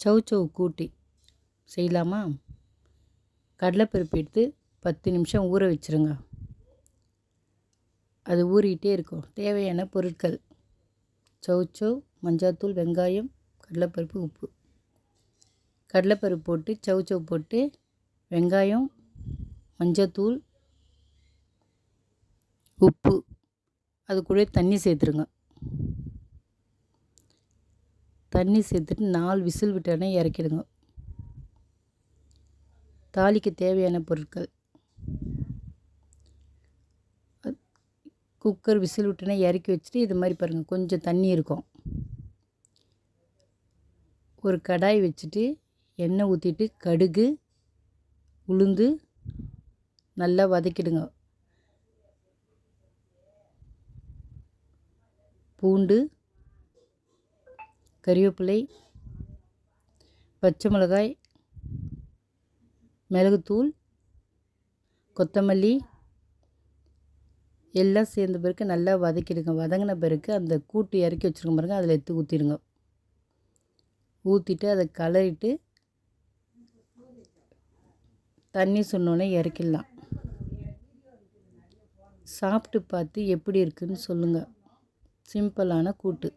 சௌ சௌ கூட்டி செய்யலாமா? கடலைப்பருப்பு எடுத்து பத்து நிமிஷம் ஊற வச்சுருங்க. அது ஊறிக்கிட்டே இருக்கும். தேவையான பொருட்கள். சௌ சௌ மஞ்சாத்தூள் வெங்காயம் கடலைப்பருப்பு உப்பு. கடலைப்பருப்பு போட்டு சௌ சௌ போட்டு வெங்காயம் மஞ்சத்தூள் உப்பு. அது கூட தண்ணி சேர்த்துருங்க. தண்ணி சேர்த்துட்டு நாலு விசில் விட்டோடனே இறக்கிடுங்க. தாலிக்கு தேவையான பொருட்கள். குக்கர் விசில் விட்டோன்னே இறக்கி வச்சுட்டு இது மாதிரி பாருங்கள் கொஞ்சம் தண்ணி இருக்கும். ஒரு கடாய் வச்சுட்டு எண்ணெய் ஊற்றிட்டு கடுகு உளுந்து நல்லா வதக்கிடுங்க. பூண்டு கறிவேப்பிலை பச்சை மிளகாய் மிளகுத்தூள் கொத்தமல்லி எல்லாம் சேர்ந்த பிறகு நல்லா வதக்கிடுங்க. வதங்கின பிறகு அந்த கூட்டு இறக்கி வச்சுருக்க பாருங்க. அதில் எடுத்து ஊற்றிடுங்க ஊற்றிட்டு அதை கலரிட்டு தண்ணி சொன்னோன்னே இறக்கிடலாம். சாப்பிட்டு பார்த்து எப்படி இருக்குன்னு சொல்லுங்கள் சிம்பிளான கூட்டு.